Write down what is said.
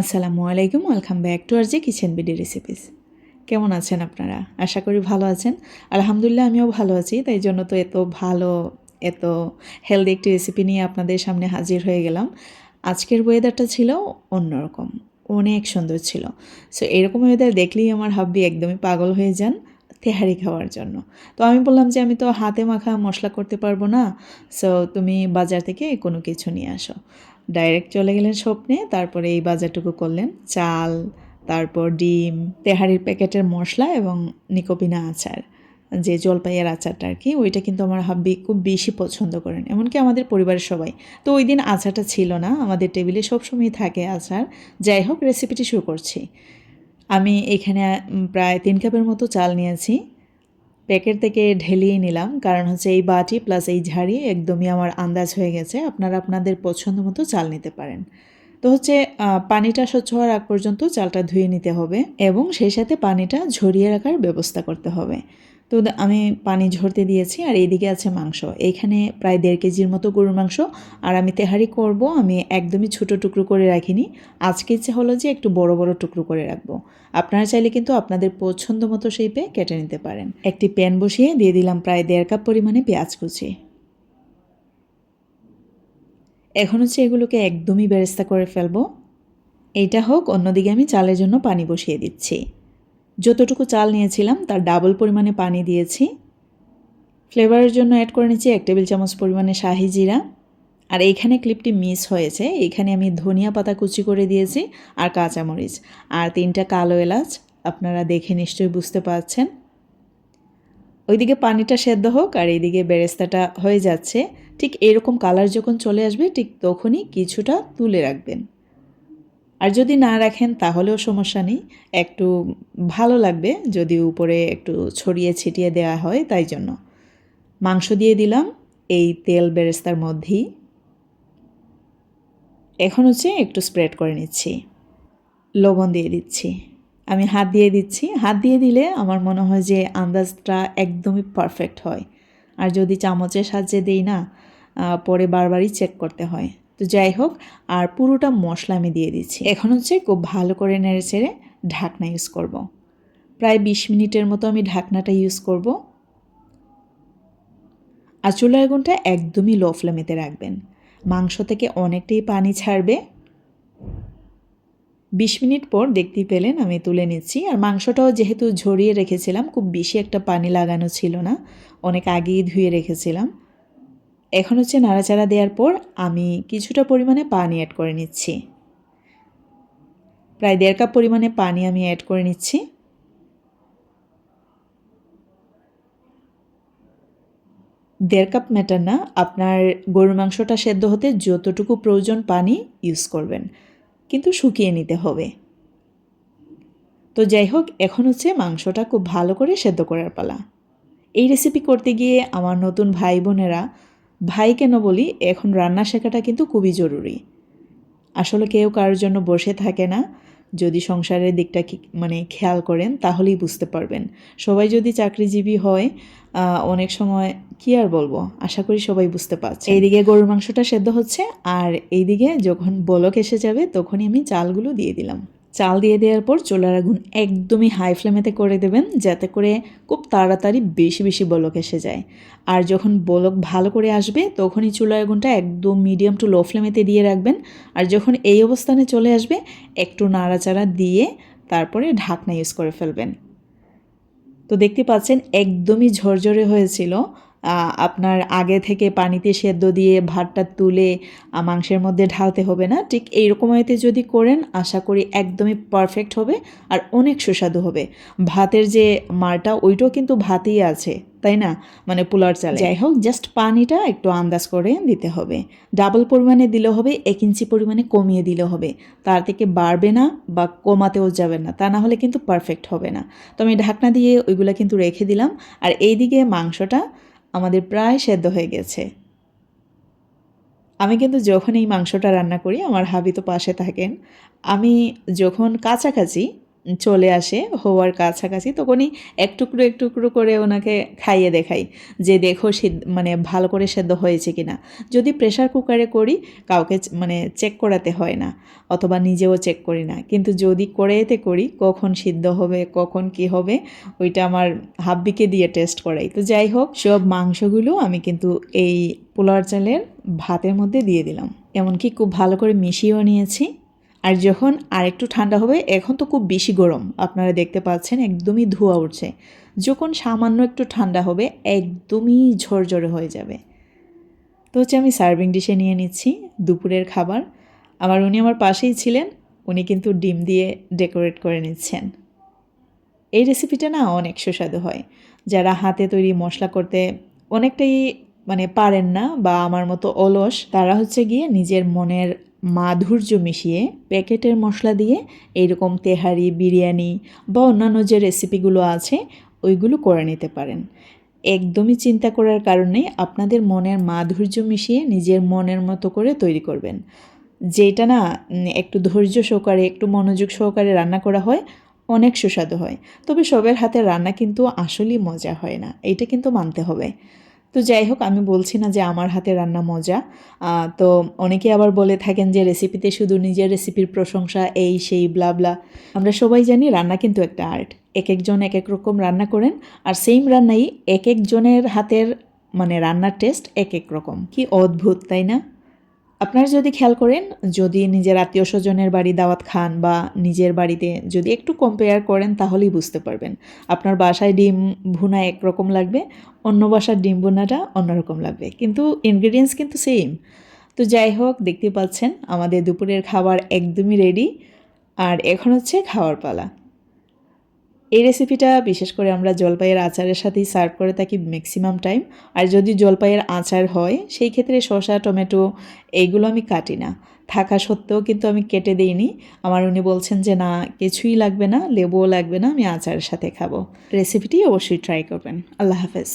আসসালামু আলাইকুম, welcome back to R G kitchen BD recipes. কেমন আছেন আপনারা? আশা করি ভালো আছেন। আলহামদুলিল্লাহ, আমিও ভালো আছি। তাই জন্য তো এত ভালো, এত হেলদি একটি রেসিপি নিয়ে আপনাদের সামনে হাজির হয়ে গেলাম। আজকের ওয়েদারটা ছিল অন্যরকম, অনেক সুন্দর ছিল। সো এরকম ওয়েদার দেখলেই আমার হাব্বি একদমই পাগল হয়ে যান। তেহারি খাওয়ার জন্য। তো আমি বললাম যে, আমি তো হাতে মাখা মশলা করতে পারব না সো তুমি বাজার থেকে কোনো কিছু নিয়ে আসো। ডাইরেক্ট চলে গেলেন স্বপ্নে, তারপরে এই বাজারটুকু করলেন। চাল, তারপর ডিম, তেহারির প্যাকেটের মশলা এবং নিকোপিনা আচার, যে জলপাইয়ের আচারটা আর কি, ওইটা কিন্তু আমার হাব্বি খুব বেশি পছন্দ করেন। এমনকি আমাদের পরিবারের সবাই। তো ওই দিন আচারটা ছিল না, আমাদের টেবিলে সবসময় থাকে আচার। যাই হোক রেসিপিটি শুরু করছি। আমি এখানে প্রায় তিন কাপের মতো চাল নিয়েছি। প্যাকেট থেকে ঢেলিয়ে নিলাম, কারণ হচ্ছে এই বাটি প্লাস এই ঝাড়ি একদমই আমার আন্দাজ হয়ে গেছে, আপনারা আপনাদের পছন্দ মতো চাল নিতে পারেন। তো হচ্ছে পানিটা স্বচ্ছ হওয়ার আগ পর্যন্ত চালটা ধুয়ে নিতে হবে এবং সেই সাথে পানিটা ঝরিয়ে রাখার ব্যবস্থা করতে হবে। তো আমি পানি ঝরতে দিয়েছি আর এইদিকে আছে মাংস। এইখানে প্রায় দেড় কেজির মতো গরুর মাংস। আর আমি তেহারি করব, আমি একদমই ছোট টুকরো করে রাখিনি। আজকে ইচ্ছে হলো যে একটু বড় বড় টুকরো করে রাখব। আপনারা চাইলে কিন্তু আপনাদের পছন্দ মতো শেপে কেটে নিতে পারেন। একটি প্যান বসিয়ে দিয়ে দিলাম প্রায় দেড় কাপ পরিমাণে পেঁয়াজ কুচি। এখন হচ্ছে এগুলোকে একদমই বেরেস্তা করে ফেলব। এইটা হোক, অন্যদিকে আমি চালের জন্য পানি বসিয়ে দিচ্ছি। যতটুকু চাল নিয়েছিলাম, তার ডাবল পরিমাণে পানি দিয়েছি। ফ্লেভারের জন্য অ্যাড করে নিচ্ছি এক টেবিল চামচ পরিমাণে শাহি জিরা। আর এইখানে ক্লিপটি মিস হয়েছে। এইখানে আমি ধনিয়া পাতা কুচি করে দিয়েছি আর কাঁচামরিচ। আর তিনটা কালো এলাচ আপনারা দেখে নিশ্চয়ই বুঝতে পারছেন। ওইদিকে পানিটা সেদ্ধ হোক আর এইদিকে বেরেস্তাটা হয়ে যাচ্ছে। ঠিক এরকম কালার যখন চলে আসবে, ঠিক তখনই কিছুটা তুলে রাখবেন। আর যদি না রাখেন, তাহলেও সমস্যা নেই। একটু ভালো লাগবে যদি উপরে একটু ছড়িয়ে ছিটিয়ে দেওয়া হয়, তাই জন্য। মাংস দিয়ে দিলাম, এই তেল বেরেস্তার মধ্যেই। এখন হচ্ছে একটু স্প্রেড করে নিচ্ছি। লবণ দিয়ে দিচ্ছি। আমি হাত দিয়ে দিচ্ছি। হাত দিয়ে দিলে আমার মনে হয় যে আন্দাজটা একদমই পারফেক্ট হয়। আর যদি চামচের সাহায্যে দিই না পরে বারবারই চেক করতে হয়। তো যাই হোক, আর পুরোটা মশলা আমি দিয়ে দিচ্ছি। এখন হচ্ছে খুব ভালো করে নেড়ে চেড়ে ঢাকনা ইউজ করব। প্রায় বিশ মিনিটের মতো আমি ঢাকনাটা ইউজ করব। আর চুলার আগুনটা একদমই লো ফ্লেমেতে রাখবেন। মাংস থেকে অনেকটাই পানি ছাড়বে। বিশ মিনিট পর দেখতেই পেলেন আমি তুলে নিচ্ছি। আর মাংসটাও যেহেতু ঝরিয়ে রেখেছিলাম, খুব বেশি একটা পানি লাগানো ছিল না। অনেক আগেই ধুয়ে রেখেছিলাম। এখন হচ্ছে নাড়াচাড়া দেওয়ার পর আমি কিছুটা পরিমাণে পানি অ্যাড করে নিচ্ছি। প্রায় দেড় কাপ পরিমাণে পানি আমি অ্যাড করে নিচ্ছি। দেড় কাপ ম্যাটার না, আপনার গরুর মাংসটা সেদ্ধ হতে যতটুকু প্রয়োজন পানি ইউজ করবেন, কিন্তু শুকিয়ে নিতে হবে। তো যাই হোক, এখন হচ্ছে মাংসটা খুব ভালো করে সেদ্ধ করার পালা। এই রেসিপি করতে গিয়ে আমার নতুন ভাই বোনেরা ভাই কেন বলি, এখন রান্না শেখাটা কিন্তু খুবই জরুরি। আসলে কেউ কারোর জন্য বসে থাকে না। যদি সংসারের দিকটা মানে খেয়াল করেন, তাহলেই বুঝতে পারবেন। সবাই যদি চাকরিজীবী হয় অনেক সময় কি আর বলব? আশা করি সবাই বুঝতে পারছে এইদিকে গরুর মাংসটা সেদ্ধ হচ্ছে, আর এইদিকে যখন বলক এসে যাবে, তখনই আমি চালগুলো দিয়ে দিলাম। চাল দিয়ে দেওয়ার পর চুলার আগুন একদমই হাই ফ্লেমেতে করে দেবেন, যাতে করে খুব তাড়াতাড়ি বেশি বেশি বলক এসে যায়। আর যখন বলক ভালো করে আসবে, তখনই চুলার আগুনটা একদম মিডিয়াম টু লো ফ্লেমেতে দিয়ে রাখবেন। আর যখন এই অবস্থানে চলে আসবে, একটু নাড়াচাড়া দিয়ে তারপরে ঢাকনা ইউজ করে ফেলবেন। তো দেখতে পাচ্ছেন, একদমই ঝরঝরে হয়েছিল। আপনার আগে থেকে পানিতে সেদ্ধ দিয়ে ভাতটা তুলে মাংসের মধ্যে ঢালতে হবে না? ঠিক এইরকম হইতে যদি করেন, আশা করি একদমই পারফেক্ট হবে আর অনেক সুস্বাদু হবে। ভাতের যে মারটা, ওইটাও কিন্তু ভাতেই আছে, তাই না? মানে পোলার চালে। যাই হোক জাস্ট পানিটা একটু আন্দাজ করে দিতে হবে। ডাবল পরিমাণে দিলে হবে, এক ইঞ্চি পরিমাণে কমিয়ে দিলে হবে। তার থেকে বাড়বে না বা কমাতেও যাবে না, তা না হলে কিন্তু পারফেক্ট হবে না। তো আমি ঢাকনা দিয়ে ওইগুলো কিন্তু রেখে দিলাম। আর এইদিকে মাংসটা আমাদের প্রায় সেদ্ধ হয়ে গেছে। আমি কিন্তু যখন এই মাংসটা রান্না করি, আমার হাবি তো পাশে থাকেন। আমি যখন কাছাকাছি চলে আসে হওয়ার কাছাকাছি, তখনই এক টুকরো এক টুকরো করে ওনাকে খাইয়ে দেখাই যে দেখো মানে ভালো করে সেদ্ধ হয়েছে কি না যদি প্রেশার কুকারে করি, কাউকে মানে চেক করাতে হয় না, অথবা নিজেও চেক করি না। কিন্তু যদি কড়াইতে করি, কখন সিদ্ধ হবে, কখন কি হবে, ওইটা আমার হাব্বিকে দিয়ে টেস্ট করাই। তো যাই হোক, সব মাংসগুলো আমি কিন্তু এই পোলার চালের ভাতের মধ্যে দিয়ে দিলাম। এমনকি খুব ভালো করে মিশিয়েও নিয়েছি। আর যখন আরেকটু ঠান্ডা হবে, এখন তো খুব বেশি গরম। আপনারা দেখতে পাচ্ছেন একদমই ধোঁয়া উঠছে। যখন সামান্য একটু ঠান্ডা হবে, একদমই ঝরঝরে হয়ে যাবে। তো হচ্ছে আমি সার্ভিং ডিশে নিয়ে নিচ্ছি দুপুরের খাবার। আবার উনি আমার পাশেই ছিলেন, উনি কিন্তু ডিম দিয়ে ডেকোরেট করে নিচ্ছেন। এই রেসিপিটা না অনেক সুস্বাদু হয়। যারা হাতে তৈরি মশলা করতে অনেকটাই মানে পারেন না বা আমার মতো অলস, তারা হচ্ছে গিয়ে নিজের মনের মাধুর্য মিশিয়ে প্যাকেটের মশলা দিয়ে এইরকম তেহারি, বিরিয়ানি বা অন্যান্য যে রেসিপিগুলো আছে, ওইগুলো করে নিতে পারেন। একদমই চিন্তা করার কারণে আপনাদের মনের মাধুর্য মিশিয়ে নিজের মনের মতো করে তৈরি করবেন। যেটা না একটু ধৈর্য সহকারে, একটু মনোযোগ সহকারে রান্না করা হয়, অনেক সুস্বাদু হয়। তবে সবের হাতের রান্না কিন্তু আসলেই মজা হয় না, এটা কিন্তু মানতে হবে। তো যাই হোক, আমি বলছি না যে আমার হাতে রান্না মজা। তো অনেকে আবার বলে থাকেন যে রেসিপিতে শুধু নিজের রেসিপির প্রশংসা, এই সেই ব্লা ব্লা আমরা সবাই জানি রান্না কিন্তু একটা আর্ট এক একজন এক এক রকম রান্না করেন, আর সেম রান্নাই এক একজনের হাতের মানে রান্নার টেস্ট এক এক রকম। কি অদ্ভুত, তাই না? আপনারা যদি খেয়াল করেন, যদি নিজের আত্মীয় স্বজনের বাড়ি দাওয়াত খান বা নিজের বাড়িতে যদি একটু কম্পেয়ার করেন, তাহলেই বুঝতে পারবেন। আপনার বাসায় ডিম ভুনা একরকম লাগবে, অন্য বাসার ডিম ভুনাটা অন্যরকম লাগবে। কিন্তু ইনগ্রিডিয়েন্টস কিন্তু সেম তো যাই হোক, দেখতে পাচ্ছেন, আমাদের দুপুরের খাবার একদমই রেডি আর এখন হচ্ছে খাওয়ার পালা। এই রেসিপিটা বিশেষ করে আমরা জলপাইয়ের আচারের সাথেই সার্ভ করে থাকি ম্যাক্সিমাম টাইম আর যদি জলপাইয়ের আচার হয়, সেই ক্ষেত্রে শসা, টমেটো, এইগুলো আমি কাটি না। থাকা সত্ত্বেও কিন্তু আমি কেটে দিইনি। আমার উনি বলছেন যে, না, কিছুই লাগবে না, লেবুও লাগবে না, আমি আচারের সাথে খাব। রেসিপিটি অবশ্যই ট্রাই করবেন। আল্লাহ হাফেজ।